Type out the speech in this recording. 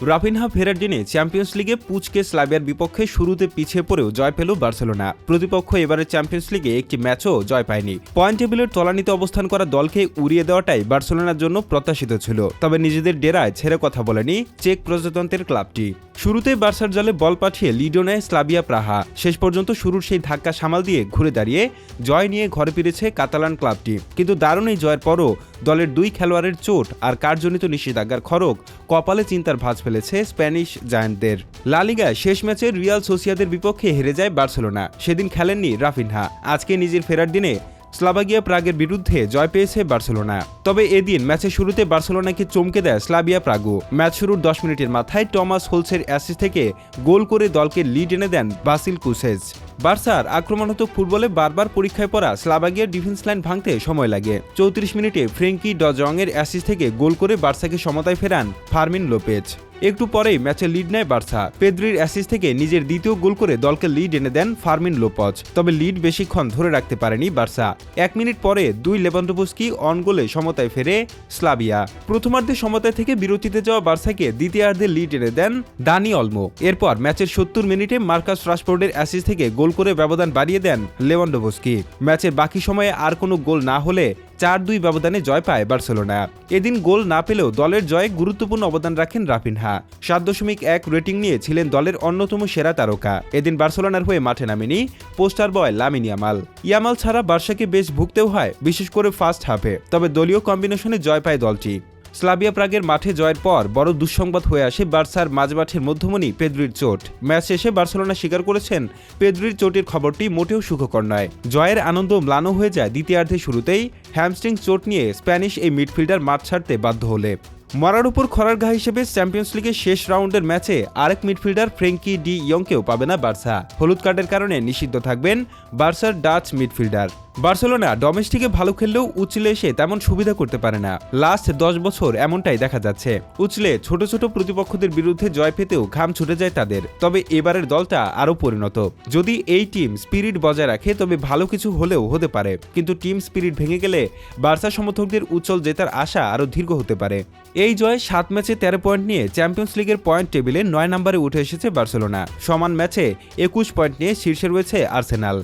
Raphinha ফেরার দিনে champions লিগে পুচকে স্লাভিয়ার বিপক্ষে শুরুতে পিছিয়ে পড়েও জয় পেল বার্সেলোনা। প্রতিপক্ষ এবারের চ্যাম্পিয়ন্স লিগে একটি ম্যাচও জয় পায়নি। পয়েন্ট টেবিলের তলানিতে অবস্থান করা দলকে উড়িয়ে দেওয়াটাই বার্সেলোনার জন্য প্রত্যাশিত ছিল। তবে নিজেদের ডেরায় ছেড়ে কথা বলেনি চেক প্রজাতন্ত্রের ক্লাবটি। শুরুতে বার্সার জলে বল পাঠিয়ে লিডো নেয় স্লাভিয়া প্রাহা। শেষ পর্যন্ত শুরুর সেই ধাক্কা সামাল দিয়ে ঘুরে দাঁড়িয়ে জয় নিয়ে ঘরে ফিরেছে কাতালান ক্লাবটি। কিন্তু দারুণ এই জয়ের পরও দলের দুই খেলোয়াড়ের চোট আর কার্যজনিত নিষেধাজ্ঞার খড়ক কপালে চিন্তার ভাঁজ ফেলেছে স্প্যানিশ জায়ান্টদের। লালিগায় শেষ ম্যাচে রিয়াল সোসিয়াদের বিপক্ষে হেরে যায় বার্সেলোনা। সেদিন খেলেননি রাফিনহা। আজকে নিজের ফেরার দিনে স্লাভাগিয়া প্রাগের বিরুদ্ধে জয় পেয়েছে বার্সেলোনা। তবে এদিন ম্যাচের শুরুতে বার্সেলোনাকে চমকে দেয় স্লাভিয়া প্রাগু। ম্যাচ শুরুর দশ মিনিটের মাথায় টমাস হোলসের অ্যাসিস থেকে গোল করে দলকে লিড এনে দেন বাসিল কুসেজ। বার্সার আক্রমণাত্মক ফুটবলে বারবার পরীক্ষায় পড়া স্লাভাগিয়ার ডিফেন্স লাইন ভাঙতে সময় লাগে। চৌত্রিশ মিনিটে ফ্রেঙ্কি ডজং এর অ্যাসিস থেকে গোল করে বার্সাকে সমতায় ফেরান ফার্মিন লোপেজ। একটু পরেই ম্যাচে লিড নেয় বার্সা। পেদ্রির অ্যাসিস থেকে নিজের দ্বিতীয় গোল করে দলকে লিড এনে দেন ফার্মিন লোপজ। তবে লিড বেশিক্ষণ ধরে রাখতে পারেনি বার্সা। এক মিনিট পরে দুই লেবান্ডোভস্কি অন গোলে সমতায় ফেরে স্লাবিয়া প্রথমার্ধে সমতায় থেকে বিরতিতে যাওয়া বার্সাকে দ্বিতীয়ার্ধে লিড এনে দেন দানি অলমো। এরপর ম্যাচের সত্তর মিনিটে মার্কাস রাশফোর্ডের অ্যাসিস থেকে গোল করে ব্যবধান বাড়িয়ে দেন লেভান্ডোভস্কি। ম্যাচের বাকি সময়ে আর কোনো গোল না হলে চার দুই ব্যবধানে জয় পায় বার্সেলোনা। এদিন গোল না পেলেও দলের জয়ে গুরুত্বপূর্ণ অবদান রাখেন রাফিনহা। সাত দশমিক এক রেটিং নিয়ে ছিলেন দলের অন্যতম সেরা তারকা। এদিন বার্সেলোনার হয়ে মাঠে নামেনি poster boy Lamine Yamal. Yamal ছাড়া বার্সাকে বেশ ভুগতেও হয়, বিশেষ করে ফার্স্ট হাফে। তবে দলীয় কম্বিনেশনে জয় পায় দলটি। স্লাভিয়া প্রাগের মাঠে জয়ের পর বড় দুঃসংবাদ হয়ে আসে বার্সার মাঝমাঠের মধ্যমণি পেদ্রির চোট। ম্যাচ শেষে বার্সেলোনা স্বীকার করেছেন, পেদ্রির চোটের খবরটি মোটেও সুখকর নয়। জয়ের আনন্দ ম্লান হয়ে যায় দ্বিতীয়ার্ধে শুরুতেই, হ্যামস্ট্রিং চোট নিয়ে স্প্যানিশ এই মিডফিল্ডার মাঠ ছাড়তে বাধ্য হলে। মরার উপর খরার ঘা হিসেবে চ্যাম্পিয়ন্স লিগের শেষ রাউন্ডের ম্যাচে আরেক মিডফিল্ডার ফ্রেঙ্কি ডি ইয়ংকেও পাবে না বার্সা। হলুদ কার্ডের কারণে নিষিদ্ধ থাকবেন বার্সার ডাচ মিডফিল্ডার। বার্সেলোনা ডোমেস্টিকে ভালো খেললেও উচলে এসে তেমন সুবিধা করতে পারে না। লাস্ট দশ বছর এমনটাই দেখা যাচ্ছে। উচলে ছোট ছোট প্রতিপক্ষদের বিরুদ্ধে জয় পেতেও ঘাম ছুটে যায় তাদের। তবে এবারের দলটা আরও পরিণত। যদি এই টিম স্পিরিট বজায় রাখে, তবে ভালো কিছু হলেও হতে পারে। কিন্তু টিম স্পিরিট ভেঙে গেলে বার্সা সমর্থকদের উজ্জ্বল জেতার আশা আরও দীর্ঘ হতে পারে। এই জয়ে সাত ম্যাচে তেরো পয়েন্ট নিয়ে চ্যাম্পিয়ন্স লিগের পয়েন্ট টেবিলে নয় নম্বরে উঠে এসেছে বার্সেলোনা। সমান ম্যাচে একুশ পয়েন্ট নিয়ে শীর্ষে রয়েছে আর্সেনাল।